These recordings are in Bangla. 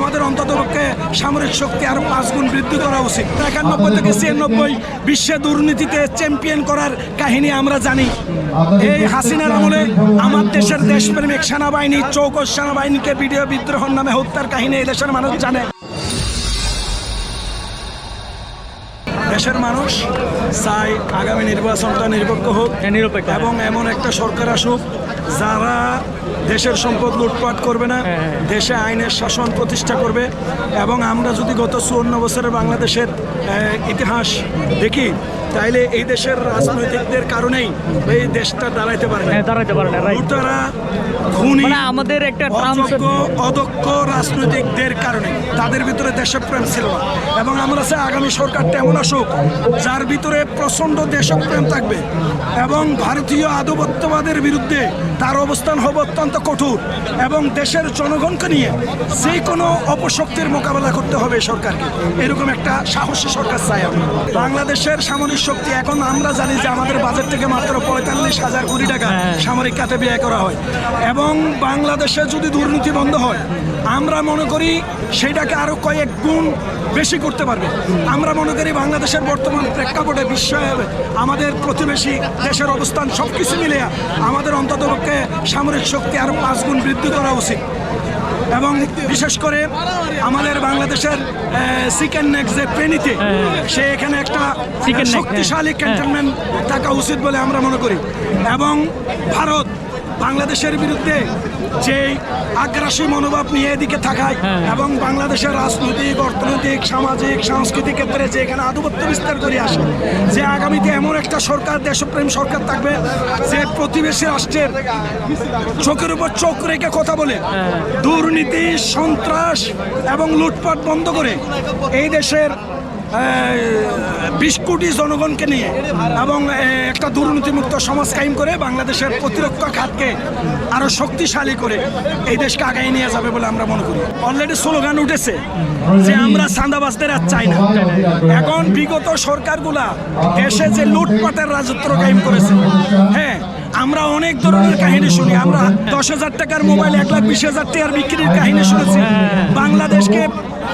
আমাদের অন্ততপক্ষে সামরিক শক্তি আরও পাঁচ গুণ বৃদ্ধি করা উচিত। একানব্বই থেকে ছিয়ানব্বই বিশ্বে দুর্নীতিতে চ্যাম্পিয়ন করার কাহিনী আমরা জানি। এই হাসিনার আমলে আমার দেশের দেশপ্রেমিক সেনাবাহিনী, চৌকস সেনাবাহিনীকে বিডিও বিদ্রোহ নামে হত্যার কাহিনী এই দেশের মানুষ জানে। দেশের মানুষ চাই আগামী নির্বাচনটা নিরপেক্ষ হোক হ্যাঁ, নিরপেক্ষ, হ্যাঁ। এবং এমন একটা সরকার আসুক যারা দেশের সম্পদ লুটপাট করবে না হ্যাঁ। দেশে আইনের শাসন প্রতিষ্ঠা করবে এবং আমরা যদি গত চুয়ান্ন বছরের বাংলাদেশের ইতিহাস দেখি তাইলে এই দেশের রাজনৈতিকদের কারণেই এই দেশটা দাঁড়াইতে পারে না। হ্যাঁ দাঁড়াইতে পারে না লুটারা খুনি মানে আমাদের একটা অযোগ্য অদক্ষ রাজনৈতিকদের কারণে। তাদের ভিতরে দেশপ্রেম ছিল না। এবং আমরা চাই আগামী সরকারটা এমন আসুক যার ভিতরে প্রচণ্ড দেশপ্রেম থাকবে। এবং ভারতীয় আধিপত্যবাদের বিরুদ্ধে তার অবস্থান হবে অত্যন্ত কঠোর। এবং দেশের জনগণকে নিয়ে যে কোনো অপশক্তির মোকাবেলা করতে হবে সরকারকে। এরকম একটা সাহসী সরকার চাই আমি বাংলাদেশের সামরিক শক্তি এখন আমরা জানি যে আমাদের বাজেট থেকে মাত্র পঁয়তাল্লিশ হাজার কোটি টাকা সামরিক খাতে ব্যয় করা হয়। এবং বাংলাদেশে যদি দুর্নীতি বন্ধ হয় আমরা মনে করি সেটাকে আরও কয়েক গুণ বেশি করতে পারবে। আমরা মনে করি বাংলাদেশের বর্তমান প্রেক্ষাপটে বিশ্বে আমাদের প্রতিবেশী দেশের অবস্থান সব কিছু মিলে আমাদের অন্ততপক্ষে সামরিক শক্তি আরও পাঁচ গুণ বৃদ্ধি করা উচিত। এবং বিশেষ করে আমাদের বাংলাদেশের চিকেন নেক যে প্রেণীতে সে এখানে একটা শক্তিশালী হ্যাঁ। ক্যান্টনমেন্ট থাকা উচিত বলে আমরা মনে করি। এবং ভারত বাংলাদেশের বিরুদ্ধে যে আগ্রাসী মনোভাব নিয়ে এদিকে থাকায় হ্যাঁ। এবং বাংলাদেশের রাজনৈতিক অর্থনৈতিক সামাজিক সাংস্কৃতিক ক্ষেত্রে যে এখানে আধিপত্য বিস্তার করে আসে যে আগামীতে এমন একটা সরকার দেশপ্রেম সরকার থাকবে যে প্রতিবেশী রাষ্ট্রের চোখের উপর চোখ রেখে কথা বলে দুর্নীতি সন্ত্রাস এবং লুটপাট বন্ধ করে এই দেশের বিশ কোটি জনগণকে নিয়ে এবং একটা দুর্নীতিমুক্ত সমাজ কায়েম করে বাংলাদেশের প্রতিরক্ষা খাতকে আরও শক্তিশালী করে এই দেশকে আগায় নিয়ে যাবে বলে আমরা মনে করি। অলরেডি স্লোগান উঠেছে যে আমরা চাঁদাবাজদের আর চাই না। এখন বিগত সরকারগুলা দেশে যে লুটপাটের রাজত্ব কায়েম করেছে হ্যাঁ আমরা অনেক ধরনের কাহিনী শুনি। আমরা দশ হাজার টাকার মোবাইল, এক লাখ বিশ হাজার টাকার বিক্রির কাহিনী শুনেছি। বাংলাদেশকে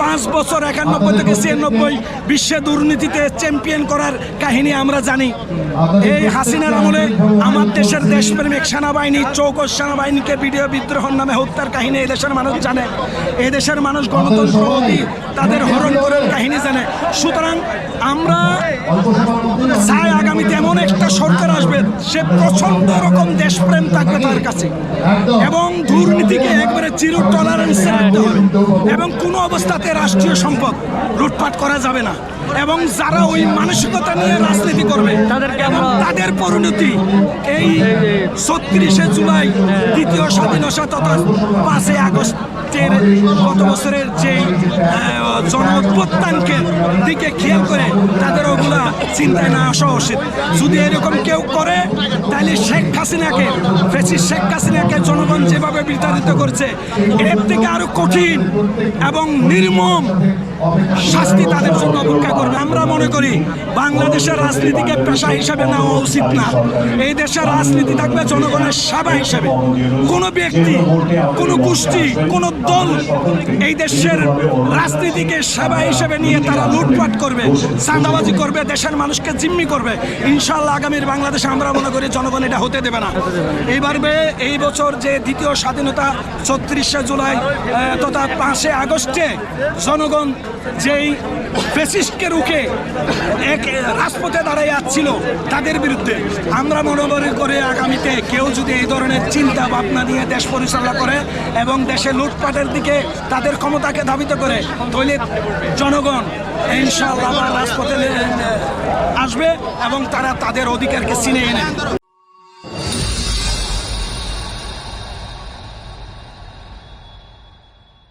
পাঁচ বছর একানব্বই থেকে ছিয়ানব্বই বিশ্বে দুর্নীতিতে চ্যাম্পিয়ন করার কাহিনী আমরা জানি। এই হাসিনার আমলে আমার দেশের দেশপ্রেমিক সেনাবাহিনী, চৌকস সেনাবাহিনীকে ভিডিও বিদ্রোহর নামে হত্যার কাহিনী এই দেশের মানুষ জানে। এই দেশের মানুষ গণতন্ত্র অধি তাদের হরণ করার কাহিনী জানে। সুতরাং আমরা চাই আগামীতে এমন একটা সরকার আসবে, সে প্রচণ্ড রকম দেশপ্রেম থাকবে তার কাছে। এবং দুর্নীতিকে জিরো টলারেন্স রাখতে হবে। এবং কোনো অবস্থাতে রাষ্ট্রীয় সম্পদ লুটপাট করা যাবে না। এবং যারা ওই মানসিকতা নিয়ে রাজনীতি করবে এবং তাদের পরিণতি এই ছত্রিশে জুলাই দ্বিতীয় স্বাধীনতা তথা পাঁচই আগস্টের গত বছরের যে জনপ্রত্যাঙ্কের দিকে খেয়াল করে তাদের ওগুলা চিন্তায় না আসা উচিত। যদি এরকম কেউ করে, তাহলে শেখ হাসিনাকে ফেসি শেখ হাসিনাকে জনগণ যেভাবে বিতাড়িত করছে, এর থেকে আরও কঠিন এবং নির্মম শাস্তি তাদের জন্য অপেক্ষা করবে। আমরা মনে করি বাংলাদেশের রাজনীতিকে পেশা হিসাবে নেওয়া উচিত না। এই দেশের রাজনীতি থাকবে জনগণের সেবা হিসাবে। কোনো ব্যক্তি, কোনো গোষ্ঠী, কোনো দল এই দেশের রাজনীতিকে সেবা হিসেবে নিয়ে তারা লুটপাট করবে, চাঁদাবাজি করবে, দেশের মানুষকে জিম্মি করবে। ইনশাল্লাহ আগামীর বাংলাদেশে আমরা মনে করি জনগণ এটা হতে দেবে না। এইবারবে এই বছর যে দ্বিতীয় স্বাধীনতা ছত্রিশে জুলাই তথা পাঁচে আগস্টে জনগণ যেই ফেসিস্টকে রুখে এক রাজপথে দাঁড়াই যাচ্ছিল তাদের বিরুদ্ধে। আমরা মনে মনে করে আগামীতে কেউ যদি এই ধরনের চিন্তা ভাবনা নিয়ে দেশ পরিচালনা করে এবং দেশে লুটপাটের দিকে তাদের ক্ষমতাকে ধাবিত করে, তাহলে জনগণ ইনশাআল্লাহ আবার রাজপথে আসবে এবং তারা তাদের অধিকারকে চিনে এনে